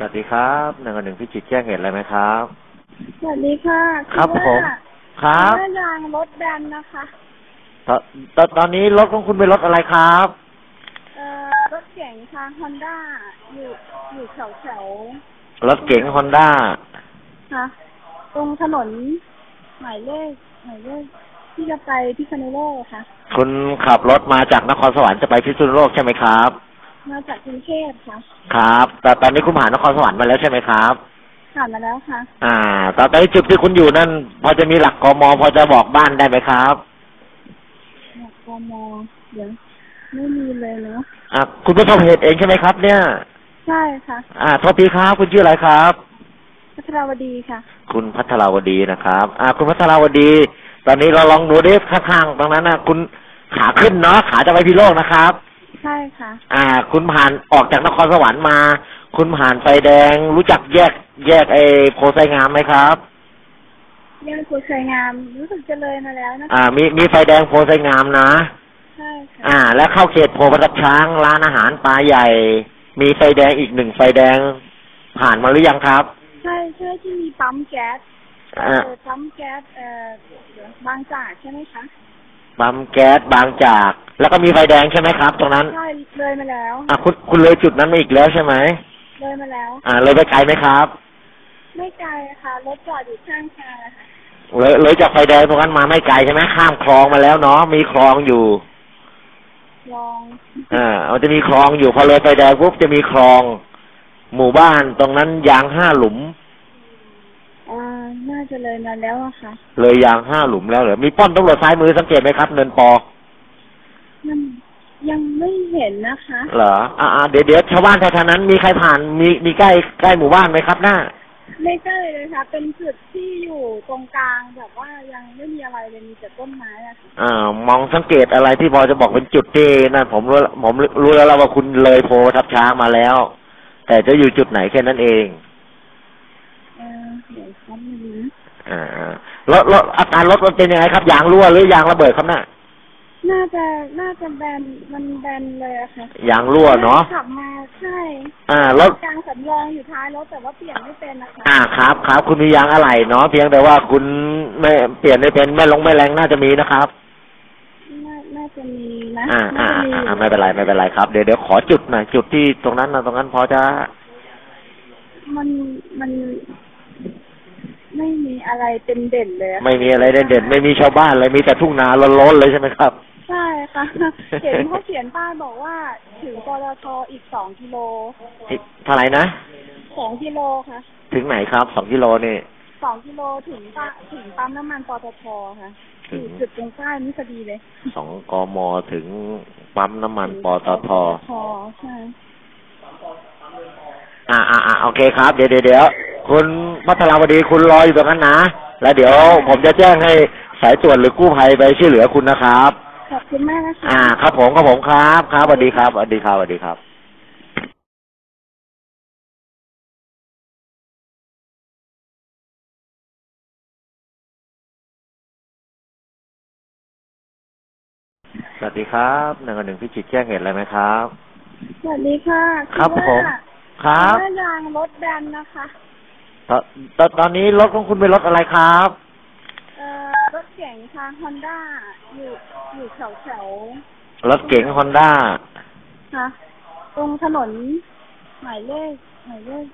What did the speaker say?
สวัสดีครับหนึ่งกับหนึ่งพิจิตรแจ้งเหตุอะไรไหมครับ สวัสดีค่ะครับอผมว่าครับหน้ายางรถแบนนะคะตอนตอนตอนนี้รถของคุณเป็นรถอะไรครับ เอ่อรถเก๋งทางฮอนด้าอยู่อยู่แถวแถวรถเก๋งฮอนด้าๆค่ะ ตรงถนนหมายเลขหมายเลขที่จะไปพิษณุโลกค่ะ คุณขับรถมาจากนครสวรรค์จะไปพิษณุโลกใช่ไหมครับ มาจากกรุงเทพค่ะ ครับ แต่ตอนนี้คุณผ่านนครสวรรค์มาแล้วใช่ไหมครับ ผ่านมาแล้วค่ะ อ่าตอนนี้จุดที่คุณอยู่นั่น พอจะมีหลักกมพอจะบอกบ้านได้ไหมครับหลักกมเดี๋ยวไม่มีเลยเนาะอ่าคุณประสบเหตุเองใช่ไหมครับ เนี่ย ใช่ค่ะ อ่าโทษทีครับคุณชื่ออะไรครับ พัทราวดีค่ะ คุณพัทราวดีนะครับ อ่า คุณพัทราวดี ตอนนี้เราลองดูดิข้างๆตรงนั้นนะคุณขาขึ้นเนาะขาจะไปพิโลกนะครับใช่ค่ะ อ่า คุณผ่านออกจากนครสวรรค์มา คุณผ่านไฟแดงรู้จักแยกแยกไอ้โพไซงามไหมครับย่านโพชัยงามรู้สึกจะเลยมาแล้วนะคะอ่า มีมีไฟแดงโพไซงามนะใช่ค่ะอ่า แล้วเข้าเขตโพประทับช้างร้านอาหารปลาใหญ่ มีไฟแดงอีกหนึ่งไฟแดง ผ่านมาหรือยังครับ ใช่ใช่ที่มีปั๊มแก๊สอ่าเออปั๊มแก๊สเอ่อเดี๋ยวบางจากใช่ไหมคะปั๊มแก๊สบางจาก แล้วก็มีไฟแดงใช่ไหมครับ ตรงนั้น ใช่เลยมาแล้ว อ่าคุณคุณเลยจุดนั้นมาอีกแล้วใช่ไหมเลยมาแล้ว อ่าเลยไปไกลไหมครับ ไม่ไกลค่ะรถจอดอยู่ข้างทางค่ะเลยเลยจากไฟแดงตรงนั้นมาไม่ไกลใช่ไหมข้ามคลองมาแล้วเนาะมีคลองอยู่ ลองอ่ามันจะมีคลองอยู่พอเลยไฟแดงปุ๊บจะมีคลอง หมู่บ้านตรงนั้นยางห้าหลุม อ่าน่าจะเลยมาแล้วอะค่ะ เลยยางห้าหลุมแล้วเหรอมีป้อมตำรวจซ้ายมือสังเกตไหมครับ เนินปอมัน ยังไม่เห็นนะคะ เหรออ่าอ่าเดี๋ยวเดี๋ยวชาวบ้านแถวๆนั้นมีใครผ่านมีมีใกล้ใกล้หมู่บ้านไหมครับหน้า ไม่ใกล้เลยค่ะ เป็นจุดที่อยู่ตรงกลางแบบว่ายังไม่มีอะไรเลยมีแต่ต้นไม้อะค่ะอ่ามองสังเกตอะไรที่พอจะบอกเป็นจุดที่นั่นผมรู้ผมรู้แล้วล่ะว่าคุณเลยโพทับช้างมาแล้ว แต่จะอยู่จุดไหนแค่นั้นเองเออเดี๋ยวเขาไม่รู้อ่ารถรถอาการรถมันเป็นยังไงครับยางรั่วหรือยางระเบิดครับน่ะ น่าจะน่าจะแบนมันแบนเลยอะค่ะยางรั่วเนาะขับมาใช่อ่ารถกลางสำรองอยู่ท้ายรถแต่ว่าเปลี่ยนไม่เป็นนะคะอ่าครับครับคุณมียางอะไรเนาะเพียงแต่ว่าคุณไม่เปลี่ยนไม่เป็นไม่ลงไม่แรงน่าจะมีนะครับน่าน่าจะมีนะอ่าอ่าน่าจะมีอ่าไม่เป็นไรไม่เป็นไรครับเดี๋ยวเดี๋ยวขอจุดหน่อยจุดที่ตรงนั้นนะตรงนั้นพอจะมันมันไม่มีอะไรเป็นเด่นเลยอะไม่มีอะไรเด่นๆไม่มีชาวบ้านเลยมีแต่ทุ่งนาล้นๆเลยใช่ไหมครับใช่ ค่ะเห็นเขาเขียนป้ายบอกว่า ถึงปตทอีกสองกิโลอีกเท่าไหร่นะสองกิโลค่ะ ถึงไหนครับสองกิโลนี่สองกิโลถึงป้าถึงปั๊มน้ำมันปตทค่ะถึองยู่จุดตรงป้ายนี่พอดีเลยสองกมถึงปั๊มน้ำมันปตททใช่อ่าอ่าอ่าโอเคครับเดี๋ยวเดี๋ยวเดี๋ยวคุณพัทราวดีคุณรออยู่ตรงนั้นนะ แล้วเดี๋ยวผมจะแจ้งให้สายตรวจหรือกู้ภัยไปช่วยเหลือคุณนะครับ ขอบคุณมากนะคะ อ่า ครับผมครับผมครับ ครับสวัสดีครับสวัสดีครับสวัสดีครับสวัสดีครับหนึ่งกับหนึ่งพิจิตรแจ้งเหตุอะไรไหมครับ สวัสดีค่ะครับอผมว่าครับหน้ายางรถแบนนะคะตอนตอนตอนนี้รถของคุณเป็นรถอะไรครับ เอ่อรถเก๋งทางฮอนด้าอยู่ อยู่แถวแถวรถเก๋งฮอนด้าๆค่ะ ตรงถนนหมายเลขหมายเลข